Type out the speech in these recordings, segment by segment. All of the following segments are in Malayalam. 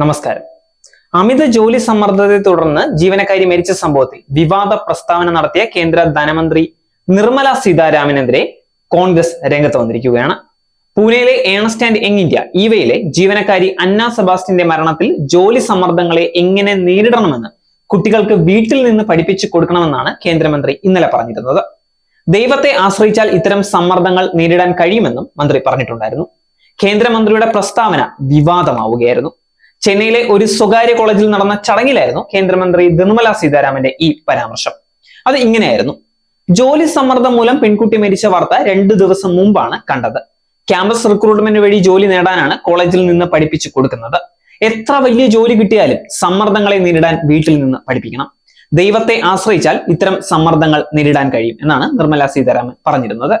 നമസ്കാരം. അമിത ജോലി സമ്മർദ്ദത്തെ തുടർന്ന് ജീവനക്കാരി മരിച്ച സംഭവത്തിൽ വിവാദ പ്രസ്താവന നടത്തിയ കേന്ദ്ര ധനമന്ത്രി നിർമ്മല സീതാരാമനെതിരെ കോൺഗ്രസ് രംഗത്ത് വന്നിരിക്കുകയാണ്. പൂനെയിലെ ഏണസ്റ്റ് ആൻഡ് യങ് ഇന്ത്യ ഇവയിലെ ജീവനക്കാരി അന്ന സെബാസ്റ്റിന്റെ മരണത്തിൽ ജോലി സമ്മർദ്ദങ്ങളെ എങ്ങനെ നേരിടണമെന്ന് കുട്ടികൾക്ക് വീട്ടിൽ നിന്ന് പഠിപ്പിച്ചു കൊടുക്കണമെന്നാണ് കേന്ദ്രമന്ത്രി ഇന്നലെ പറഞ്ഞിരുന്നത്. ദൈവത്തെ ആശ്രയിച്ചാൽ ഇത്തരം സമ്മർദ്ദങ്ങൾ നേരിടാൻ കഴിയുമെന്നും മന്ത്രി പറഞ്ഞിട്ടുണ്ടായിരുന്നു. കേന്ദ്രമന്ത്രിയുടെ പ്രസ്താവന വിവാദമാവുകയായിരുന്നു. ചെന്നൈയിലെ ഒരു സ്വകാര്യ കോളേജിൽ നടന്ന ചടങ്ങിലായിരുന്നു കേന്ദ്രമന്ത്രി നിർമ്മല സീതാരാമന്റെ ഈ പരാമർശം. അത് ഇങ്ങനെയായിരുന്നു. ജോലി സമ്മർദ്ദം മൂലം പെൺകുട്ടി മരിച്ച വാർത്ത രണ്ടു ദിവസം മുമ്പാണ് കണ്ടത്. ക്യാമ്പസ് റിക്രൂട്ട്മെന്റ് വഴി ജോലി നേടാനാണ് കോളേജിൽ നിന്ന് പഠിപ്പിച്ചു കൊടുക്കുന്നത്. എത്ര വലിയ ജോലി കിട്ടിയാലും സമ്മർദ്ദങ്ങളെ നേരിടാൻ വീട്ടിൽ നിന്ന് പഠിപ്പിക്കണം. ദൈവത്തെ ആശ്രയിച്ചാൽ ഇത്തരം സമ്മർദ്ദങ്ങൾ നേരിടാൻ കഴിയും എന്നാണ് നിർമ്മല സീതാരാമൻ പറഞ്ഞിരുന്നത്.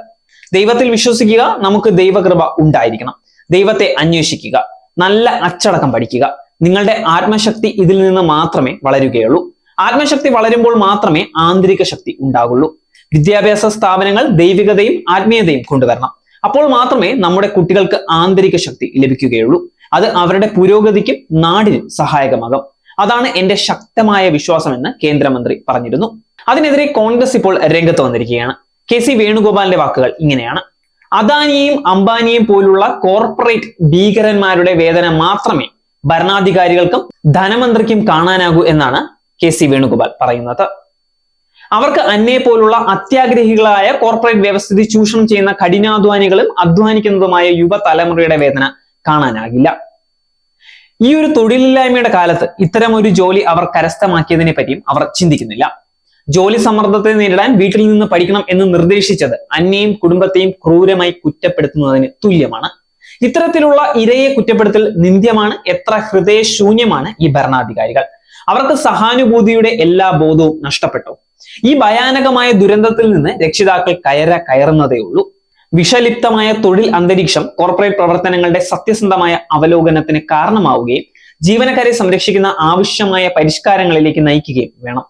ദൈവത്തിൽ വിശ്വസിക്കുക നമുക്ക് ദൈവകൃപ ഉണ്ടായിരിക്കണം. ദൈവത്തെ അന്വേഷിക്കുക. നല്ല അച്ചടക്കം പഠിക്കുക. നിങ്ങളുടെ ആത്മശക്തി ഇതിൽ നിന്ന് മാത്രമേ വളരുകയുള്ളൂ. ആത്മശക്തി വളരുമ്പോൾ മാത്രമേ ആന്തരിക ശക്തി ഉണ്ടാകുള്ളൂ വിദ്യാഭ്യാസ സ്ഥാപനങ്ങൾ ദൈവികതയും ആത്മീയതയും കൊണ്ടുവരണം. അപ്പോൾ മാത്രമേ നമ്മുടെ കുട്ടികൾക്ക് ആന്തരിക ശക്തി ലഭിക്കുകയുള്ളൂ. അത് അവരുടെ പുരോഗതിക്കും നാടിനും സഹായകമാകും. അതാണ് എന്റെ ശക്തമായ വിശ്വാസമെന്ന് കേന്ദ്രമന്ത്രി പറഞ്ഞിരുന്നു. അതിനെതിരെ കോൺഗ്രസ് ഇപ്പോൾ രംഗത്ത് വന്നിരിക്കുകയാണ്. കെ സി വേണുഗോപാലിന്റെ വാക്കുകൾ ഇങ്ങനെയാണ്. അദാനിയെയും അംബാനിയും പോലുള്ള കോർപ്പറേറ്റ് ഭീകരന്മാരുടെ വേദന മാത്രമേ ഭരണാധികാരികൾക്കും ധനമന്ത്രിക്കും കാണാനാകൂ എന്നാണ് കെ സി വേണുഗോപാൽ പറയുന്നത്. അവർക്ക് അന്നയെ പോലുള്ള അത്യാഗ്രഹികളായ കോർപ്പറേറ്റ് വ്യവസ്ഥിതി ചൂഷണം ചെയ്യുന്ന കഠിനാധ്വാനികളും അധ്വാനിക്കുന്നതുമായ യുവതലമുറയുടെ വേദന കാണാനാകില്ല. ഈ ഒരു തൊഴിലില്ലായ്മയുടെ കാലത്ത് ഇത്തരം ഒരു ജോലി അവർ കരസ്ഥമാക്കിയതിനെ പറ്റിയും അവർ ചിന്തിക്കുന്നില്ല. ജോലി സമ്മർദ്ദത്തെ നേരിടാൻ വീട്ടിൽ നിന്ന് പഠിക്കണം എന്ന് നിർദ്ദേശിച്ചത് അന്നയും കുടുംബത്തെയും ക്രൂരമായി കുറ്റപ്പെടുത്തുന്നതിന് തുല്യമാണ്. ഇത്തരത്തിലുള്ള ഇരയെ കുറ്റപ്പെടുത്തൽ നിന്ദ്യമാണ് എത്ര ഹൃദയശൂന്യമാണ് ഈ ഭരണാധികാരികൾ. അവർക്ക് സഹാനുഭൂതിയുടെ എല്ലാ ബോധവും നഷ്ടപ്പെട്ടു. ഈ ഭയാനകമായ ദുരന്തത്തിൽ നിന്ന് രക്ഷിതാക്കൾ കയറ കയറുന്നതേ ഉള്ളൂ. വിഷലിപ്തമായ തൊഴിൽ അന്തരീക്ഷം കോർപ്പറേറ്റ് പ്രവർത്തനങ്ങളുടെ സത്യസന്ധമായ അവലോകനത്തിന് കാരണമാവുകയും ജീവനക്കാരെ സംരക്ഷിക്കുന്ന ആവശ്യമായ പരിഷ്കാരങ്ങളിലേക്ക് നയിക്കുകയും വേണം.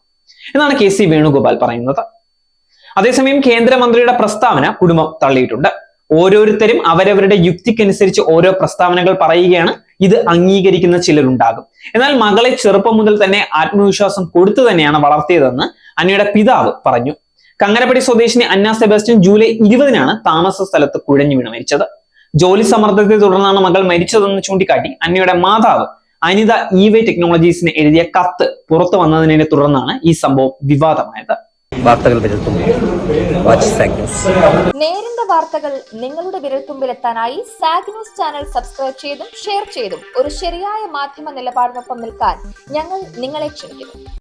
എന്നാണ് കെ സി വേണുഗോപാൽ പറയുന്നത്. അതേസമയം കേന്ദ്രമന്ത്രിയുടെ പ്രസ്താവന കുടുംബം തള്ളിയിട്ടുണ്ട്. ഓരോരുത്തരും അവരവരുടെ യുക്തിക്കനുസരിച്ച് ഓരോ പ്രസ്താവനകൾ പറയുകയാണ്. ഇത് അംഗീകരിക്കുന്ന ചിലരുണ്ടാകും. എന്നാൽ മകളെ ചെറുപ്പം മുതൽ തന്നെ ആത്മവിശ്വാസം കൊടുത്തു തന്നെയാണ് വളർത്തിയതെന്ന് അന്നയുടെ പിതാവ് പറഞ്ഞു. കങ്ങരപ്പടി സ്വദേശിനി അന്ന സെബാസ്റ്റ്യൻ ജൂലൈ ഇരുപതിനാണ് താമസ സ്ഥലത്ത് കുഴഞ്ഞു വീണ് മരിച്ചത്. ജോലി സമ്മർദ്ദത്തെ തുടർന്നാണ് മകൾ മരിച്ചതെന്ന് ചൂണ്ടിക്കാട്ടി അന്നയുടെ മാതാവ് അനിത ഈവേ ടെക്നോളജീസിന് എഴുതിയ കത്ത് പുറത്തു വന്നതിനെ തുടർന്നാണ് ഈ സംഭവം വിവാദമായത്. വാർത്തകൾ നേരിന്റെ വാർത്തകൾ നിങ്ങളുടെ വിരൽത്തുമ്പിൽ എത്താനായി സാഗ് ന്യൂസ് ചാനൽ സബ്സ്ക്രൈബ് ചെയ്തും ഷെയർ ചെയ്തും ഒരു ശരിയായ മാധ്യമ നിലപാടിനൊപ്പം നിൽക്കാൻ ഞങ്ങൾ നിങ്ങളെ ക്ഷണിക്കുന്നു.